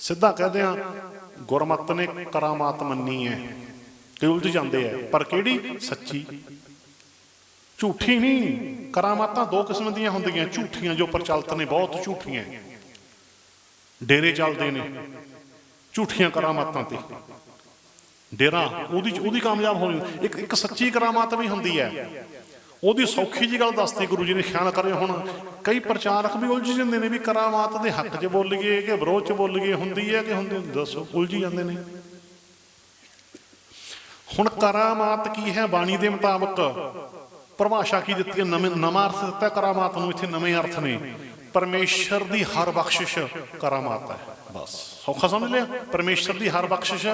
ਸਿੱਧਾ ਕਹਦੇ ਆ ਗੁਰਮਤ ਨੇ ਕਰਾਮਾਤ ਮੰਨੀ ਹੈ। ਕਿ ਉਲਝ ਜਾਂਦੇ ਆ। ਪਰ ਕਿਹੜੀ? ਸੱਚੀ। ਝੂਠੀ ਨਹੀਂ। ਕਰਾਮਾਤਾਂ ਦੋ ਕਿਸਮ ਦੀਆਂ ਹੁੰਦੀਆਂ। ਝੂਠੀਆਂ ਜੋ ਪ੍ਰਚਲਿਤ ਨੇ, ਬਹੁਤ ਝੂਠੀਆਂ। ਡੇਰੇ ਚੱਲਦੇ ਨੇ। ਝੂਠੀਆਂ ਕਰਾਮਾਤਾਂ ਤੇ। ਡੇਰਾ, ਉਹਦੀ ਉਹਦੀ ਕਾਮਯਾਬ ਹੋ ਜਾਂਦੀ। ਇੱਕ ਇੱਕ ਸੱਚੀ ਕਰਾਮਾਤ ਵੀ ਹੁੰਦੀ ਹੈ। ਉਹਦੀ ਸੌਖੀ ਜੀ ਗੱਲ ਦੱਸਦੀ ਗੁਰੂ ਜੀ ਨੇ ਖਿਆਲ ਕਰੇ ਹੁਣ। ਕਈ ਪ੍ਰਚਾਰਕ ਵੀ ਉਲਝ ਜਾਂਦੇ ਨੇ ਵੀ ਕਰਾਮਾਤ ਦੇ ਹੱਕ 'ਚ ਬੋਲੀਏ ਕਿ ਵਿਰੋਧ 'ਚ ਬੋਲੀਏ ਹੁੰਦੀ ਹੈ ਕਿ ਹੁੰਦੀ ਦੱਸੋ, ਉਲਝੀ ਜਾਂਦੇ ਨੇ। ਹੁਣ ਕਰਾਮਾਤ ਕੀ ਹੈ ਬਾਣੀ ਦੇ ਮੁਤਾਬਕ? ਪਰਿਭਾਸ਼ਾ ਕੀ ਦਿੱਤੀ ਹੈ? ਨਵੇਂ ਨਵਾਂ ਅਰਥ ਦਿੱਤਾ ਕਰਾਮਾਤ ਨੂੰ, ਇੱਥੇ ਨਵੇਂ ਅਰਥ ਨੇ। ਪਰਮੇਸ਼ਰ ਦੀ ਹਰ ਬਖਸ਼ਿਸ਼ ਕਰਾਮਾਤ ਹੈ, ਬਸ। ਸੌਖਾ ਸਮਝ ਲਿਆ? ਪਰਮੇਸ਼ਰ ਦੀ ਹਰ ਬਖਸ਼ਿਸ਼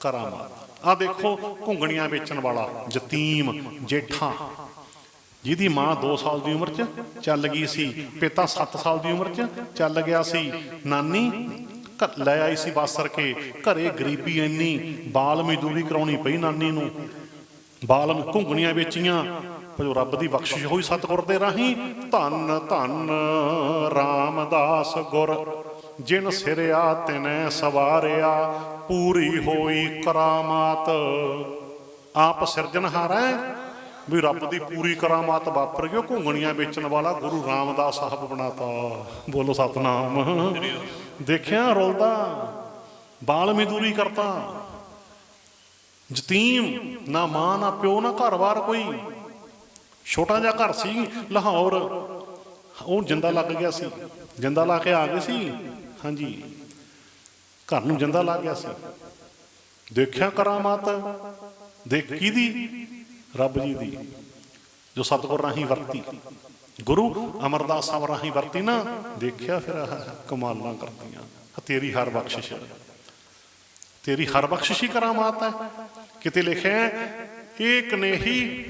ਕਰਾਮਾਤ। ਆ ਦੇਖੋ, ਘੁੰਗਣੀਆਂ ਵੇਚਣ ਵਾਲਾ ਯਤੀਮ ਜੇਠਾ। ਜਿਹਦੀ ਮਾਂ 2 ਸਾਲ ਦੀ ਉਮਰ 'ਚ ਚੱਲ ਗਈ ਸੀ, ਪਿਤਾ 7 ਸਾਲ ਦੀ ਉਮਰ 'ਚ ਚੱਲ ਗਿਆ ਸੀ। ਨਾਨੀ ਲੈ ਆਈ ਸੀ ਬਾਸਰ ਕੇ ਘਰੇ ਗਰੀਬੀ ਇੰਨੀ ਬਾਲ ਮਜ਼ਦੂਰੀ ਕਰਾਉਣੀ ਪਈ ਨਾਨੀ ਨੂੰ। ਬਾਲ ਘੁੰਗਣੀਆਂ ਵੇਚੀਆਂ ਜੋ ਰੱਬ ਦੀ ਬਖਸ਼ਿਸ਼ ਹੋਈ ਸਤਿਗੁਰ ਦੇ ਰਾਹੀਂ। ਧੰਨ ਧੰਨ ਰਾਮਦਾਸ ਗੁਰ, ਜਿਨ ਸਿਰਿਆ ਤਿਨੈ ਸਵਾਰਿਆ, ਪੂਰੀ ਹੋਈ ਕਰਾਮਾਤ। ਆਪ ਸਿਰਜਣਹਾਰਾ ਹੈ ਵੀ ਰੱਬ ਦੀ ਪੂਰੀ ਕਰਾਮਾਤ ਵਾਪਰ ਗਈ ਘੁੰਗਣੀਆਂ ਵੇਚਣ ਵਾਲਾ ਗੁਰੂ ਰਾਮਦਾਸ ਸਾਹਿਬ ਬਣਾਤਾ। ਬੋਲੋ ਸਤਨਾਮ। ਦੇਖਿਆ, ਰੋਲਦਾ, ਬਾਲ ਮਜ਼ਦੂਰੀ ਕਰਤਾ। ਜਤੀਮ ਨਾ ਮਾਂ, ਨਾ ਪਿਓ, ਨਾ ਘਰ-ਬਾਰ ਕੋਈ। ਛੋਟਾ ਜਿਹਾ ਘਰ ਸੀ ਲਾਹੌਰ। ਉਹ ਜਿੰਦਾ ਲੱਗ ਗਿਆ ਸੀ। ਜਿੰਦਾ ਲਾ ਕੇ ਆ ਗਏ ਸੀ। ਹਾਂਜੀ। ਘਰ ਨੂੰ ਜਿੰਦਾ ਲਾ ਗਿਆ ਸੀ। ਦੇਖਿਆ ਕਰਾਮਾਤ। ਦੇਖ ਕਿਹਦੀ ਰੱਬ ਜੀ ਦੀ, ਜੋ ਸਤਿਗੁਰ ਰਾਹੀਂ ਵਰਤੀ। ਗੁਰੂ ਅਮਰਦਾਸ ਸਾਹਿਬ ਰਾਹੀਂ ਵਰਤੀ ਨਾ, ਦੇਖਿਆ ਫਿਰ ਕਮਾਲਾਂ ਕਰਦੀਆਂ। ਤੇਰੀ ਹਰ ਬਖਸ਼ਿਸ਼। ਤੇਰੀ ਹਰ ਬਖਸ਼ਿਸ਼ ਹੀ ਕਰਾਮਾਤ ਹੈ। ਕਿਤੇ ਲਿਖਿਆ ਇਹ ਕਨੇਹੀ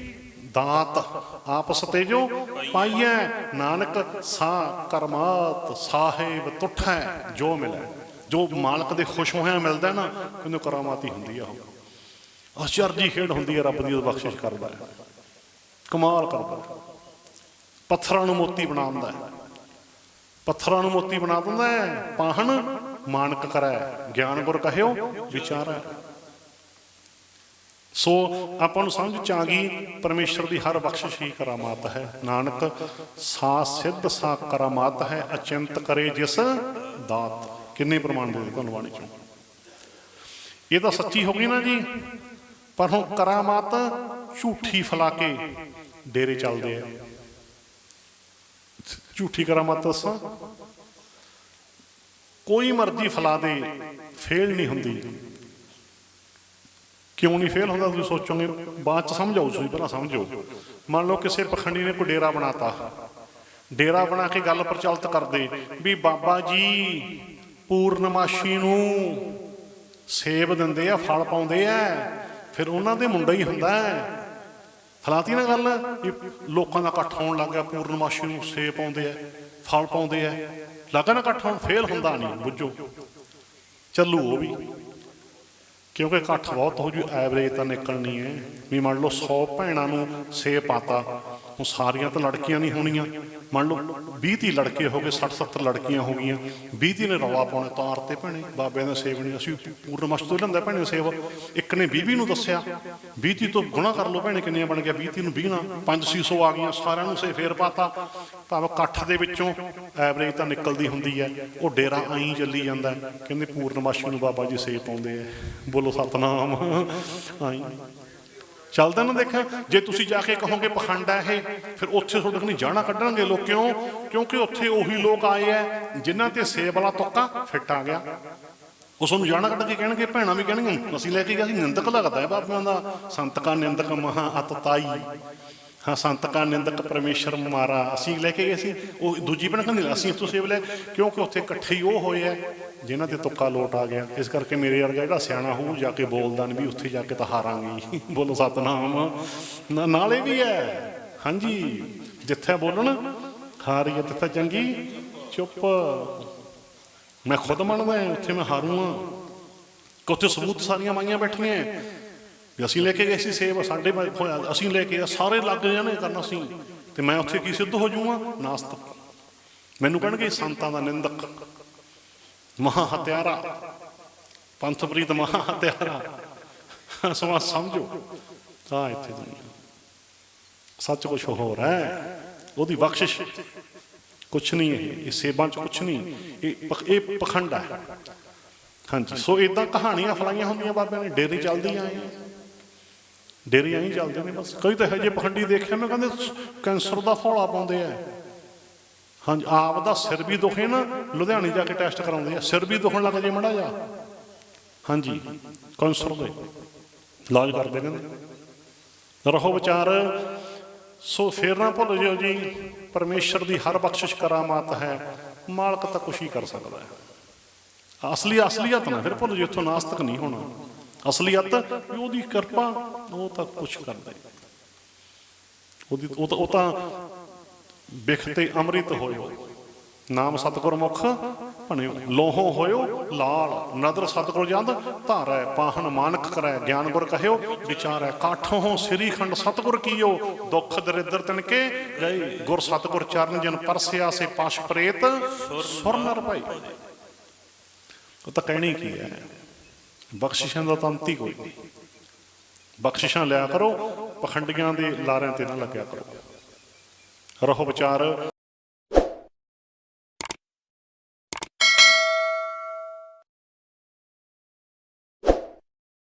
ਦਾਤ ਆਪਸ ਤੇ ਜੋ ਪਾਈਐ। ਨਾਨਕ ਸਾ ਕਰਮਾਤ ਸਾਹਿਬ ਤੁਠੈ ਜੋ ਮਿਲੈ। ਜੋ ਮਾਲਕ ਦੇ ਖੁਸ਼ ਹੋਇਆਂ ਮਿਲਦਾ ਨਾ ਕਹਿੰਦੇ ਕਰਾਮਾਤ ਹੀ ਹੁੰਦੀ ਆ ਉਹ। ਅਚਰਜੀ ਖੇਡ ਹੁੰਦੀ ਹੈ, ਰੱਬ ਦੀ ਉਹ ਬਖਸ਼ਿਸ਼ ਕਰਦਾ ਹੈ। ਕਮਾਲ ਕਰਦਾ ਪੱਥਰਾਂ ਨੂੰ ਮੋਤੀ ਬਣਾ ਦਿੰਦਾ ਹੈ। ਪੱਥਰਾਂ ਨੂੰ ਮੋਤੀ ਬਣਾ ਦਿੰਦਾ ਹੈ। ਪਾਹਣ ਮਾਨਕ ਕਰੈ, ਗਿਆਨ ਗੁਰ ਕਹਿਓ ਵਿਚਾਰੈ। ਸੋ ਆਪਾਂ ਨੂੰ ਸਮਝ ਚ ਆ ਗਈ, ਪਰਮੇਸ਼ਰ ਦੀ ਹਰ ਬਖਸ਼ਿਸ਼ ਹੀ ਕਰਾਮਾਤ ਹੈ। ਨਾਨਕ, ਸਾ ਸਿੱਧ, ਸਾ ਕਰਾਮਾਤ ਹੈ। ਅਚਿੰਤ ਕਰੇ ਜਿਸ ਦਾਤ। ਕਿੰਨੇ ਪ੍ਰਮਾਣ ਦੇ ਤੁਹਾਨੂੰ ਬਾਣੀ ਚੋਂ। ਇਹ ਤਾਂ ਸੱਚੀ ਹੋ ਗਈ ਨਾ ਜੀ। ਪਰ ਹੁਣ ਕਰਾਮਾਤ ਝੂਠੀ ਫਲਾ ਕੇ ਡੇਰੇ ਚੱਲਦੇ ਆ। ਝੂਠੀ ਕਰਾਮਾਤ ਦੱਸਾਂ? ਕੋਈ ਮਰਜ਼ੀ ਫਲਾ ਦੇ, ਫੇਲ ਨਹੀਂ ਹੁੰਦੀ। ਕਿਉਂ ਨਹੀਂ ਫੇਲ ਹੁੰਦਾ, ਤੁਸੀਂ ਸੋਚੋਗੇ? ਬਾਅਦ ਚ ਸਮਝਾਓ, ਤੁਸੀਂ ਪਹਿਲਾਂ ਸਮਝੋ ਮੰਨ ਲਓ ਕਿਸੇ ਪਖੰਡੀ ਨੇ ਕੋਈ ਡੇਰਾ ਬਣਾਤਾ। ਡੇਰਾ ਬਣਾ ਕੇ ਗੱਲ ਪ੍ਰਚਲਿਤ ਕਰਦੇ, ਵੀ ਬਾਬਾ ਜੀ ਪੂਰਨਮਾਸ਼ੀ ਨੂੰ ਸੇਬ ਦਿੰਦੇ ਆ, ਫਲ ਪਾਉਂਦੇ ਆ ਫਿਰ ਉਹਨਾਂ ਦੇ ਮੁੰਡਾ ਹੀ ਹੁੰਦਾ ਹੈ। ਫਲਾਤੀ ਨਾ ਗੱਲ, ਵੀ ਲੋਕਾਂ ਦਾ ਇਕੱਠ ਹੋਣ ਲੱਗ ਗਿਆ, ਪੂਰਨਮਾਸ਼ੀ ਨੂੰ ਸੇਬ ਪਾਉਂਦੇ ਆ, ਫਲ ਪਾਉਂਦੇ ਆ। ਲੱਗਾ ਨਾ ਇਕੱਠ ਹੋਣ, ਫੇਲ ਹੁੰਦਾ ਨਹੀਂ, ਬੁੱਝੋ। ਚੱਲੂ ਉਹ ਵੀ। ਕਿਉਂਕਿ ਇਕੱਠ ਬਹੁਤ ਹੋ ਜੂ, ਐਵਰੇਜ ਤਾਂ ਨਿਕਲਣੀ ਹੈ। ਵੀ ਮੰਨ ਲਓ 100 ਭੈਣਾਂ ਨੂੰ ਸੇਬ ਪਾਤਾ ਉਹ ਸਾਰੀਆਂ ਤਾਂ ਲੜਕੀਆਂ ਨਹੀਂ ਹੋਣੀਆਂ। ਮੰਨ ਲਓ 20 30 ਲੜਕੇ ਹੋ ਗਏ 60 70 ਲੜਕੀਆਂ ਹੋ ਗਈਆਂ। 20 30 ਨੇ ਰੌਲਾ ਪਾਉਣਾ ਤਾਰ ਤੇ ਭੈਣੇ ਬਾਬਿਆਂ ਦਾ ਸੇਬ ਅਸੀਂ ਪੂਰਨਮਾਸ਼ ਤੋਂ ਲੈਂਦਾ ਭੈਣੇ ਸੇਵਾ। ਇੱਕ ਨੇ 20 20 ਨੂੰ ਦੱਸਿਆ। 20 30 ਤੋਂ ਗੁਣਾ ਕਰ ਲਓ ਭੈਣੇ, ਕਿੰਨੀਆਂ ਬਣ ਗਿਆ? 20 30 ਨੂੰ 20 ਨਾ 5 600 ਆ ਗਈਆਂ, ਸਾਰਿਆਂ ਨੂੰ ਸੇ ਫੇਰ ਪਾਤਾ। ਭਾਵੇਂ ਇਕੱਠ ਦੇ ਵਿੱਚੋਂ ਐਵਰੇਜ ਤਾਂ ਨਿਕਲਦੀ ਹੁੰਦੀ ਹੈ। ਉਹ ਡੇਰਾ ਆਈ ਚੱਲੀ ਜਾਂਦਾ ਕਹਿੰਦੇ ਪੂਰਨਮਾਸ਼ੀ ਨੂੰ ਬਾਬਾ ਜੀ ਸੇਵ ਪਾਉਂਦੇ ਆ। ਬੋਲੋ ਸਤਨਾਮ। ਆਈ ਚੱਲਦਾ ਨਾ ਦੇਖਿਆ ਜੇ ਤੁਸੀਂ ਜਾ ਕੇ ਕਹੋਗੇ ਪਖੰਡ ਹੈ ਇਹ, ਫਿਰ ਉੱਥੇ ਤੁਹਾਡੇ ਕੋਲ ਜਾਣਾ ਕੱਢਣਗੇ ਲੋਕ। ਕਿਉਂ? ਕਿਉਂਕਿ ਉੱਥੇ ਉਹੀ ਲੋਕ ਆਏ ਆ ਜਿਨ੍ਹਾਂ ਤੇ ਸੇਬ ਵਾਲਾ ਤੁੱਕਾ ਫਿੱਟ ਆ ਗਿਆ। ਉਸ ਨੂੰ ਜਾਣਾ ਕੱਢ ਕੇ ਕਹਿਣਗੇ, ਭੈਣਾਂ ਵੀ ਕਹਿਣਗੀਆਂ, ਅਸੀਂ ਲੈ ਕੇ ਗਿਆ ਸੀ, ਨਿੰਦਕ ਲੱਗਦਾ ਹੈ ਬਾਪਿਆਂ ਦਾ। ਸੰਤਕਾ ਨਿੰਦਕ ਮਹਾ ਅਤ ਤਾਈ ਹਾਂ, ਸੰਤ ਕਾ ਨਿੰਦਕ ਪਰਮੇਸ਼ਰ ਮਾਰਾ। ਅਸੀਂ ਲੈ ਕੇ ਗਏ ਸੀ, ਉਹ ਦੂਜੀ ਭੈਣ ਕਹਿੰਦੀ ਅਸੀਂ ਤੋਂ ਸੇਬ ਲੈ ਕਿਉਂਕਿ ਉੱਥੇ ਇਕੱਠੇ ਹੀ ਉਹ ਹੋਏ ਆ, ਜਿਨ੍ਹਾਂ ਤੇ ਤੁੱਕਾ ਲੋਟ ਆ ਗਿਆ। ਇਸ ਕਰਕੇ ਮੇਰੇ ਵਰਗਾ ਜਿਹੜਾ ਸਿਆਣਾ ਹੋਊ, ਜਾ ਕੇ ਬੋਲਦਾ ਨਹੀਂ ਵੀ ਉੱਥੇ ਜਾ ਕੇ ਤਾਂ ਹਾਰਾਂਗੇ ਬੋਲੋ ਸਤਨਾਮ। ਨਾਲੇ ਵੀ ਹੈ। ਹਾਂਜੀ, ਜਿੱਥੇ ਬੋਲਣ ਹਾਰੀਏ ਤਿੱਥੇ ਚੰਗੀ। ਚੁੱਪ। ਮੈਂ ਖੁਦ ਮੰਨਦਾ ਉੱਥੇ ਮੈਂ ਹਾਰੂਆਂ ਕਿ ਉੱਥੇ ਸਬੂਤ ਸਾਰੀਆਂ ਮਾਈਆਂ ਬੈਠੀਆਂ। ਹੈ। ਅਸੀਂ ਲੈ ਕੇ ਗਏ ਸੀ ਸੇਬ ਸਾਡੇ ਮੈਂ ਹੋਇਆ ਅਸੀਂ ਲੈ ਕੇ ਗਏ, ਸਾਰੇ ਲੱਗ ਜਾਣੇ ਕਰਨ ਅਸੀਂ। ਤੇ ਮੈਂ ਉੱਥੇ ਕੀ ਸਿੱਧ ਹੋ ਜਾਊਂਗਾ? ਨਾਸਤਕ। ਮੈਨੂੰ ਕਹਿਣਗੇ ਸੰਤਾਂ ਦਾ ਨਿੰਦਕ। ਮਹਾ ਹਤਿਆਰਾ ਪੰਥ ਪ੍ਰੀਤ ਮਹਾ ਹਤਿਆਰਾ ਸਮਾਂ ਸਮਝੋ। ਤਾਂ ਇੱਥੇ ਦੁਨੀਆ ਸੱਚ ਕੁਛ ਹੋਰ ਹੈ। ਉਹਦੀ ਬਖਸ਼ਿਸ਼। ਕੁਛ ਨਹੀਂ ਇਹ। ਇਹ ਸੇਬਾਂ ਚ ਕੁਛ ਨਹੀਂ। ਇਹ ਇਹ ਪਖੰਡ ਹੈ। ਹਾਂਜੀ। ਸੋ ਇਦਾਂ ਕਹਾਣੀਆਂ ਫਲਾਈਆਂ ਹੁੰਦੀਆਂ ਬਾਬਿਆਂ ਨੇ। ਡੇਰੀ ਚੱਲਦੀ ਆਏ ਡੇਰੀ ਆਈ ਚੱਲਦੇ ਨੇ ਬਸ। ਕਈ ਤਾਂ ਹਜੇ ਪਖੰਡੀ ਦੇਖਿਆ, ਮੈਂ ਕਹਿੰਦੇ ਕੈਂਸਰ ਦਾ ਫੌਲਾ ਪਾਉਂਦੇ ਆ। ਹਾਂਜੀ, ਆਪ ਦਾ ਸਿਰ ਵੀ ਦੁਖੇ ਨਾ, ਲੁਧਿਆਣੇ ਜਾ ਕੇ ਟੈਸਟ ਕਰਾਉਂਦੇ ਆ। ਸਿਰ ਵੀ ਦੁਖਣ ਲੱਗ ਜੇ ਮੜਾ ਜਾ ਹਾਂਜੀ, ਕੈਂਸਰ ਦੇ ਇਲਾਜ ਕਰਦੇ ਕਹਿੰਦੇ ਰਹੋ ਵਿਚਾਰ, ਸੋ ਫੇਰ ਨਾ ਭੁੱਲ ਜਿਓ ਜੀ, ਪਰਮੇਸ਼ਰ ਦੀ ਹਰ ਬਖਸ਼ਿਸ਼ ਕਰਾਮਾਤ ਹੈ, ਮਾਲਕ ਤਾਂ ਕੁਛ ਹੀ ਕਰ ਸਕਦਾ ਹੈ। ਅਸਲੀ ਅਸਲੀਅਤ ਨਾ, ਫਿਰ ਭੁੱਲ ਜਿਓ, ਇੱਥੋਂ ਨਾਸਤਕ ਨਹੀਂ ਹੋਣਾ। ਅਸਲੀਅਤ ਵੀ ਉਹਦੀ ਕਿਰਪਾ, ਉਹ ਤਾਂ ਕੁਛ ਕਰਦਾ ਉਹਦੀ ਉਹ ਤਾਂ ਉਹ ਅੰਮ੍ਰਿਤ ਹੋਇਓ, ਨਾਮ ਸਤਿਗੁਰ ਮੁਖ ਭਣਿਓ ਲੋਹੋਂ ਹੋਇਓ ਲਾਲ, ਨਦਰ ਸਤਿਗੁਰ ਜੰਦ, ਧਾਰੈ ਪਾਹਨ ਮਾਨਕ ਕਰੈ ਗਿਆਨ ਗੁਰ ਕਹਿਓ, ਵਿਚਾਰੈ ਕਾਠੋਂ ਸ੍ਰੀ ਖੰਡ ਸਤਿਗੁਰ ਕੀਓ, ਦੁੱਖ ਦਰਿਦਰ ਤਿਨਕੇ ਗਏ, ਗੁਰ ਸਤਿਗੁਰ ਚਰਨ ਜਨ ਪਰਸਿਆ ਸੇ ਪਸ਼ ਪ੍ਰੇਤ, ਸੁਰ ਨਰ ਭਾਈ ਉਹ ਤਾਂ ਕਹਿਣੀ ਕੀ ਹੈ? ਬਖਸ਼ਿਸ਼ਾਂ ਦਾ ਤਾਂ ਹੀ ਕੋਈ ਨਹੀਂ। ਬਖਸ਼ਿਸ਼ਾਂ ਲਿਆ ਕਰੋ ਪਖੰਡੀਆਂ ਦੇ ਲਾਰਿਆਂ ਤੇ ਨਾ ਲੱਗਿਆ ਕਰੋ। ਰਹੋ ਵਿਚਾਰ